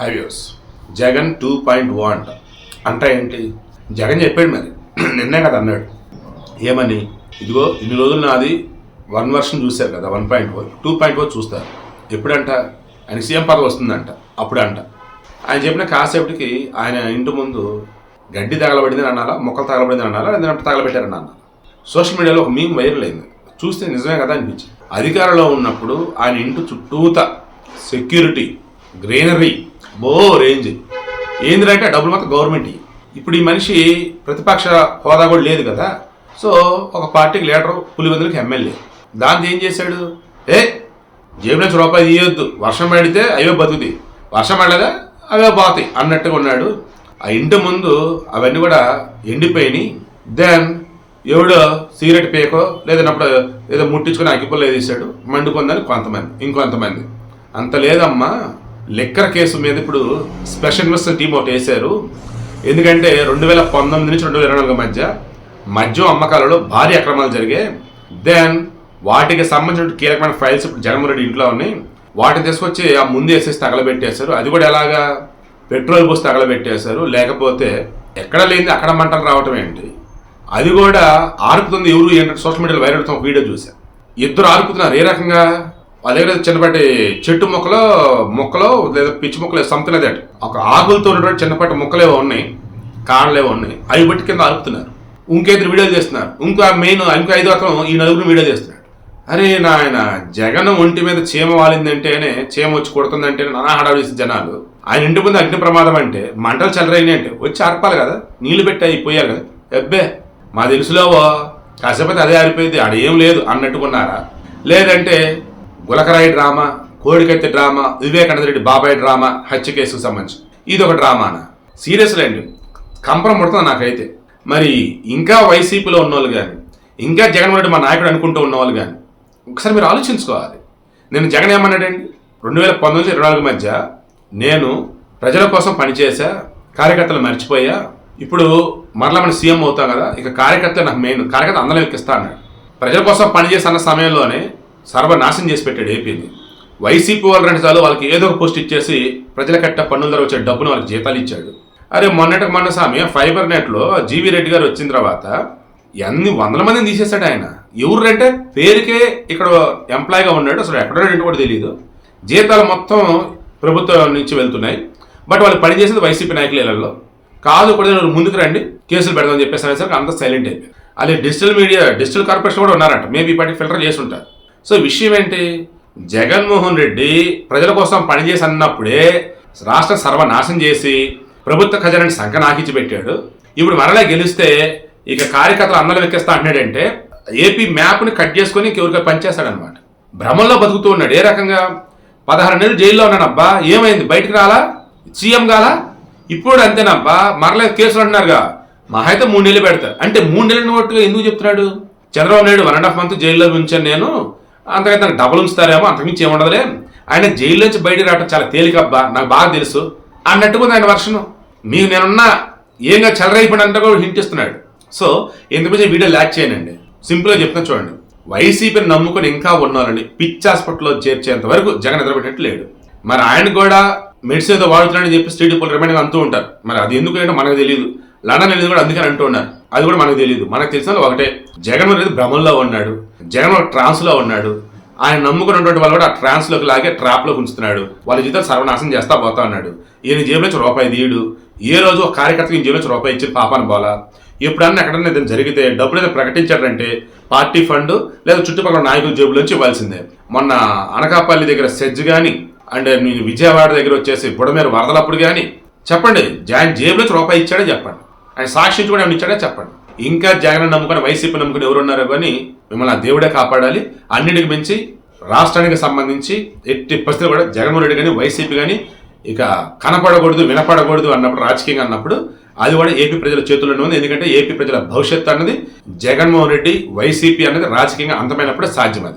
High views Jagan two point one. అంట అంటే ఏంటి? జగన్ చెప్పాడు మరి. నిన్నే కదా అన్నాడు. ఏమని? ఇదిగో ఇన్ని రోజులు నాది వన్ వర్షన్ చూశారు కదా one point four. Two point four చూస్తారు. ఎప్పుడంట? ఆయన సీఎం పదవి వస్తుందంట. అప్పుడు అంట ఆయన చెప్పిన కాసేపటికి ఆయన ఇంటి ముందు గడ్డి తగలబడింది అనాలా మొక్కలు తగలబడింది అనాలా లేదంటే తగలబెట్టారని అన్నారు సోషల్ మీడియాలో ఒక మీమ్ వైరల్ అయింది. చూస్తే నిజమే కదా అనిపించింది. అధికారంలో ఉన్నప్పుడు ఆయన ఇంటి చుట్టూత సెక్యూరిటీ గ్రీనరీ బో రేంజ్. ఏందిరంటే ఆ డబ్బులు మొత్తం గవర్నమెంట్ ఇప్పుడు ఈ మనిషి ప్రతిపక్ష హోదా కూడా లేదు కదా. సో ఒక పార్టీకి లీడర్ పులివెందులకి ఎమ్మెల్యే. దాంతో ఏం చేశాడు? ఏ జేబు నుంచి రూపాయి తీయొద్దు. వర్షం పడితే అవే బతుకుది వర్షం పడలేదా? అవే పోతాయి అన్నట్టుగా ఉన్నాడు. ఆ ఇంటి ముందు అవన్నీ కూడా ఎండిపోయినాయి. దెన్ ఎవడో సిగరెట్ పేకో లేదన్నప్పుడు ఏదో ముట్టించుకొని అగ్గిపుల్ల వేసాడు మండుకుందని కొంతమంది ఇంకొంతమంది. అంత లేదమ్మా. లిక్కర్ కేసు మీద ఇప్పుడు స్పెషల్ ఇన్వెస్టర్ టీం ఒకటి వేశారు. ఎందుకంటే రెండు వేల పంతొమ్మిది నుంచి రెండు వేల ఇరవై నాలుగు మధ్య మద్యం అమ్మకాలలో భారీ అక్రమాలు జరిగాయి దెన్ వాటికి సంబంధించిన కీలకమైన ఫైల్స్ ఇప్పుడు జగన్మోహన్ రెడ్డి ఇంట్లో ఉన్నాయి. వాటిని తీసుకొచ్చి ఆ ముందు వేసేసి తగలబెట్టేశారు. అది కూడా ఎలాగా పెట్రోల్ పోసి తగలబెట్టేశారు. లేకపోతే ఎక్కడ లేనిది అక్కడ మంటలు రావటం ఏంటి? అది కూడా ఆరుపుతుంది ఎవరు ఏంటంటే సోషల్ మీడియాలో వైరల్ అవుతున్న వీడియో చూసా ఇద్దరు ఆరుపుతున్నారు ఏ రకంగా? అదే దగ్గర చిన్నపాటి చెట్టు మొక్కలో మొక్కలో లేదా పిచ్చి మొక్కలు సంథింగ్ దట్ ఒక ఆకులతో ఉన్నటువంటి చిన్నపాటి మొక్కలేవో ఉన్నాయి కాళ్ళేవో ఉన్నాయి అవి బట్టి కింద ఆర్పుతున్నారు. ఇంకేద్దరు వీడియోలు చేస్తున్నారు. ఇంకో మెయిన్ ఇంకో ఐదు అతను ఈ నలుగురు వీడియో చేస్తున్నాడు. అరే నాయన జగన్ ఒంటి మీద చీమ వాలిందంటేనే చీమ వచ్చి కొడుతుందంటేనే నానా హడావిసి జనాలు. ఆయన ఇంటి ముందు అగ్ని ప్రమాదం అంటే మంటలు చెలరైనాయి అంటే వచ్చి ఆర్పాలి కదా నీళ్ళు పెట్టి అయిపోయారు కదా. ఎబ్బే మా తెలుసులోవో కాసేపతి అదే ఆరిపోయింది ఆడ ఏం లేదు అన్నట్టుకున్నారా? లేదంటే గులకరాయి డ్రామా కోడికత్తి డ్రామా వివేకానంద రెడ్డి బాబాయ్ డ్రామా హత్య కేసుకు సంబంధించి. ఇది ఒక డ్రామానా సీరియస్లీ అండి కంపరం పడుతుంది నాకైతే. మరి ఇంకా వైసీపీలో ఉన్నవాళ్ళు కానీ ఇంకా జగన్మోహన్ రెడ్డి మా నాయకుడు అనుకుంటూ ఉన్నవాళ్ళు కానీ ఒకసారి మీరు ఆలోచించుకోవాలి. నేను జగన్ ఏమన్నాడండి? రెండు వేల పంతొమ్మిది ఇరవై నాలుగు మధ్య నేను ప్రజల కోసం పనిచేసా కార్యకర్తలు మర్చిపోయా ఇప్పుడు మరలా మన సీఎం అవుతాం కదా ఇక కార్యకర్తలు నాకు మెయిన్ కార్యకర్త అందరం ఎక్కిస్తా అన్నాడు. ప్రజల కోసం పనిచేస్తున్న సమయంలోనే సర్వనాశం చేసి పెట్టాడు ఏపీని. వైసీపీ వాళ్ళు రెండు సార్లు వాళ్ళకి ఏదో ఒక పోస్ట్ ఇచ్చేసి ప్రజల కట్ట పన్నుల ద్వారా వచ్చే డబ్బును వాళ్ళకి జీతాలు ఇచ్చాడు. అరే మొన్నటికి మొన్న స్వామి ఫైబర్ నెట్లో జీవీ రెడ్డి గారు వచ్చిన తర్వాత ఎన్ని వందల మందిని తీసేశాడు ఆయన. ఎవరు అంటే పేరుకే ఇక్కడ ఎంప్లాయ్గా ఉన్నాడు. అసలు ఎక్కడో కూడా తెలియదు జీతాలు మొత్తం ప్రభుత్వం నుంచి వెళ్తున్నాయి. బట్ వాళ్ళు పనిచేసేది వైసీపీ నాయకుల ఇళ్ళలో. కాదు కూడా ముందుకు రండి కేసులు పెడదామని చెప్పేసరికి అంత సైలెంట్ అయిపోయింది అలాగే డిజిటల్ మీడియా డిజిటల్ కార్పొరేషన్ కూడా ఉన్నారంట. మేబీ ఇప్పటికి ఫిల్టర్ చేసి ఉంటారు. సో విషయం ఏంటి జగన్మోహన్ రెడ్డి ప్రజల కోసం పనిచేసి అన్నప్పుడే రాష్ట్ర సర్వనాశం చేసి ప్రభుత్వ ఖజానాన్ని సంఖ పెట్టాడు. ఇప్పుడు మరలా గెలిస్తే ఇక కార్యకర్తలు అన్నలు ఎక్కిస్తా అంటున్నాడంటే ఏపీ మ్యాప్ని కట్ చేసుకొని ఇంకెవరికి పనిచేస్తాడనమాట భ్రమంలో బతుకుతూ ఉన్నాడు. ఏ రకంగా? పదహారు నెలలు జైల్లో ఉన్నాడబ్బా ఏమైంది? బయటకు రాలా? సీఎం కాలా? ఇప్పుడు అంతేనబ్బా. మరలా కేసులు అంటున్నారుగా. మహా అయితే మూడు నెలలు పెడతారు. అంటే మూడు నెలలు నోటుగా ఎందుకు చెప్తున్నాడు? Chandrababu Naidu one and half month జైల్లో ఉంచాను నేను. అంతకైతే తనకు డబ్బులు ఉంచుతారేమో అంతకుమించి ఏముండదులే. ఆయన జైల్లోంచి బయటికి రావడం చాలా తేలికబ్బా నాకు బాగా తెలుసు. అన్నట్టుగా ఆయన వర్షను. మీకు నేనున్నా ఏంగా చెలరైపోయినంత కూడా హింట్ ఇస్తున్నాడు. సో ఎందుకు వీడియో ల్యాక్ చేయనండి. సింపుల్గా చెప్తాను చూడండి. వైసీపీని నమ్ముకొని ఇంకా ఉన్నారండి పిచ్ హాస్పిటల్లో చేర్చేంత వరకు జగన్ నిద్రపెట్టినట్టు లేడు. మరి ఆయన కూడా మెడిసిన్ ఏదో వాడుతున్నాడని చెప్పి స్టేట్ పీపుల్ రిమైండింగ్ అంటూ ఉంటారు. మరి అది ఎందుకు ఏంటో మనకు తెలియదు లండన్ అనేది కూడా అందుకని అంటూ ఉన్నారు. అది కూడా మనకు తెలియదు మనకు తెలిసిన ఒకటే. జగన్ అనేది భ్రమంలో ఉన్నాడు. జగన్ ట్రాన్స్లో ఉన్నాడు. ఆయన నమ్ముకున్నటువంటి వాళ్ళు కూడా ఆ ట్రాన్స్లోకి లాగే ట్రాప్లోకి ఉంచుతున్నాడు. వాళ్ళ జీవితాలు సర్వనాశనం చేస్తా పోతా ఉన్నాడు. ఈయన జేబులో నుంచి రూపాయి తీయడు. ఏ రోజు ఒక కార్యకర్తకి జేబులో నుంచి రూపాయి ఇచ్చి పాపాను పోలా ఎప్పుడన్నా ఎక్కడన్నా ఏదైనా జరిగితే డబ్బులు ఏదైనా ప్రకటించాడంటే పార్టీ ఫండ్ లేదా చుట్టుపక్కల నాయకుల జేబులోంచి ఇవ్వాల్సిందే. మొన్న అనకాపల్లి దగ్గర సెజ్ కానీ అండ్ నేను విజయవాడ దగ్గర వచ్చేసి బుడమేరు వరదలప్పుడు కానీ చెప్పండి. జాయిన్ జేబులోంచి రూపాయి ఇచ్చాడే చెప్పండి. ఆయన సాక్షి కూడా ఏమైనా ఇచ్చాడా? చెప్పండి. ఇంకా జగన్ నమ్ముకొని వైసీపీ నమ్ముకుని ఎవరున్నారో కానీ మిమ్మల్ని ఆ దేవుడే కాపాడాలి. అన్నిటికి మించి రాష్ట్రానికి సంబంధించి ఎట్టి పరిస్థితులు కూడా జగన్మోహన్ రెడ్డి కానీ వైసీపీ కానీ ఇక కనపడకూడదు వినపడకూడదు అన్నప్పుడు రాజకీయంగా అన్నప్పుడు అది కూడా ఏపీ ప్రజల చేతుల్లోనే ఉంది. ఎందుకంటే ఏపీ ప్రజల భవిష్యత్తు అన్నది జగన్మోహన్ రెడ్డి వైసీపీ అనేది రాజకీయంగా అంతమైనప్పుడే సాధ్యం